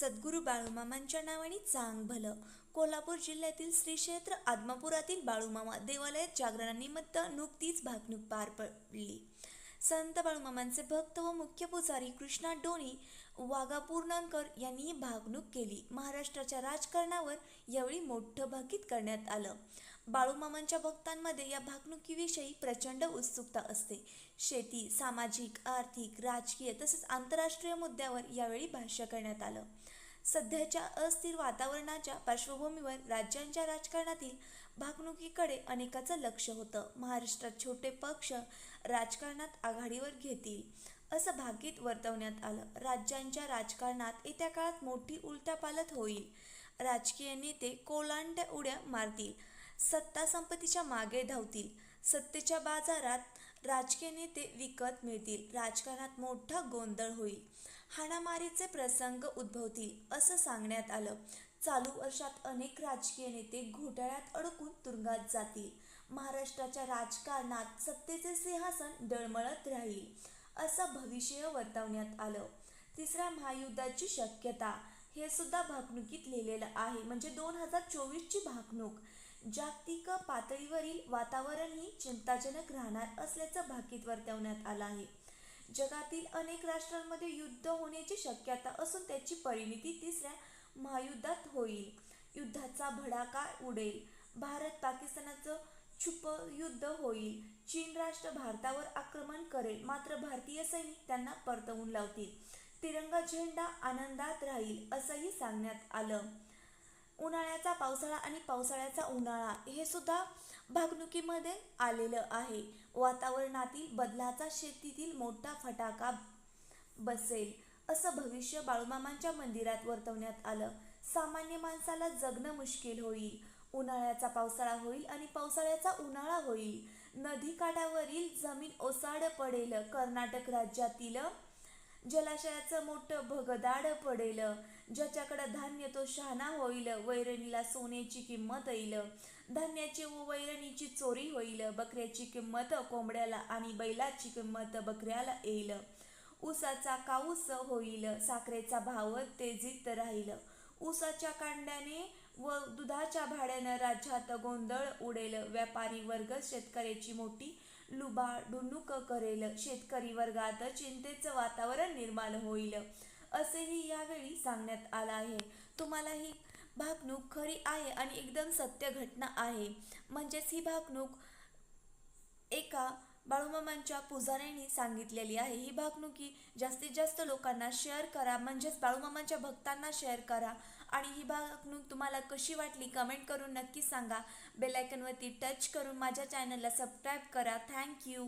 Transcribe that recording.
सद्गुरू बाळूमामांच्या नावाने चांग भलं. कोल्हापूर जिल्ह्यातील श्री क्षेत्र आदमापुरातील बाळूमामा देवालयात जागरणानिमित्त नुकतीच भागणूक पार पडली. संत बाळूमामांचे भक्त व मुख्य पुजारी कृष्णा डोणी वाघापूर्णकर यांनी भागणूक केली. महाराष्ट्राच्या राजकारणावर यावेळी मोठं भाकीत करण्यात आलं. बाळूमामांच्या भक्तांमध्ये या भागणुकीविषयी प्रचंड उत्सुकता असते. शेती सामाजिक आर्थिक राजकीय तसेच आंतरराष्ट्रीय मुद्द्यावर यावेळी भाष्य करण्यात आलं. सध्याच्या अस्थिर वातावरणाच्या पार्श्वभूमीवर राज्यांच्या राजकारणातील भागणुकीकडे अनेकाचं लक्ष होतं. महाराष्ट्रात छोटे पक्ष राजकारणात आघाडीवर घेतील असं भाकीत वर्तवण्यात आलं. राज्यांच्या राजकारणात येत्या काळात मोठी उलटापालट होईल. राजकीय नेते कोलांड्या उड्या मारतील सत्ता संपत्तीच्या मागे धावतील सत्तेच्या बाजारात राजकीय नेते विकत मिळतील राजकारणात मोठा गोंधळ होईल. हाणामारीचे प्रसंग उद्भवतील असं सांगण्यात आलं. चालू वर्षात अनेक राजकीय नेते घोटाळ्यात अडकून तुरुंगात जातील. महाराष्ट्राच्या राजकारणात सत्तेचे सिंहासन डळमळत राहील असं भविष्य वर्तवण्यात आलं. तिसऱ्या महायुद्धाची शक्यता हे सुद्धा भागणुकीत लिहिलेलं आहे. म्हणजे दोन हजार चोवीसची भागणूक जागतिक पातळीवरील वातावरणही चिंताजनक राहणार असल्याचं भाकीत वर्तवण्यात आलं आहे. जगातील अनेक राष्ट्रांमध्ये युद्ध होण्याची शक्यता असून त्याची परिणिती तिसऱ्या महायुद्धात होईल. युद्धाचा भडाका उडेल. भारत पाकिस्तानाचं छुप युद्ध होईल. चीन राष्ट्र भारतावर आक्रमण करेल. मात्र भारतीय सैनिक त्यांना परतवून लावतील. तिरंगा झेंडा आनंदात राहील असंही सांगण्यात आलं. उन्हाळ्याचा पावसाळा आणि पावसाळ्याचा उन्हाळा हे सुद्धा भागणुकीमध्ये आलेलं आहे. वातावरणातील बदलाचा शेतीतील मोठा फटाका बसेल असं भविष्य बाळूमामांच्या मंदिरात वर्तवण्यात आलं. सामान्य माणसाला जगणं मुश्किल होईल. उन्हाळ्याचा पावसाळा होईल आणि पावसाळ्याचा उन्हाळा होईल. नदी काठावरील जमीन ओसाड पडेल. कर्नाटक राज्यातील जलाशयाचं मोठं भगदाड पडेल. ज्याच्याकडं धान्य तो शहाणा होईल वैरणीला सोन्याची किंमत येईल. धान्याची व वैरणीची चोरी होईल बकऱ्याची किंमत कोंबड्याला आणि बैलाची किंमत बकऱ्याला येईल. ऊसाचा काऊस होईल साखरेचा भाव तेजीत राहील. ऊसाच्या कांड्याने व दुधाच्या भाड्यानं राज्यात गोंधळ उडेल. व्यापारी वर्ग शेतकऱ्याची मोठी लुबाडुनुक करेल शेतकरी वर्गात चिंतेचं वातावरण निर्माण होईल असेही यावेळी सांगण्यात आलं आहे. तुम्हाला ही भागणूक खरी आहे आणि एकदम सत्य घटना आहे. म्हणजेच ही भागणूक एका बाळूमामांच्या पुजाऱ्यांनी सांगितलेली आहे. ही भागणुकी जास्तीत जास्त लोकांना शेअर करा म्हणजेच बाळूमामांच्या भक्तांना शेअर करा. आणि ही भागणूक तुम्हाला कशी वाटली कमेंट करून नक्की सांगा. बेलायकनवरती टच करून माझ्या चॅनलला सबस्क्राईब करा. थँक्यू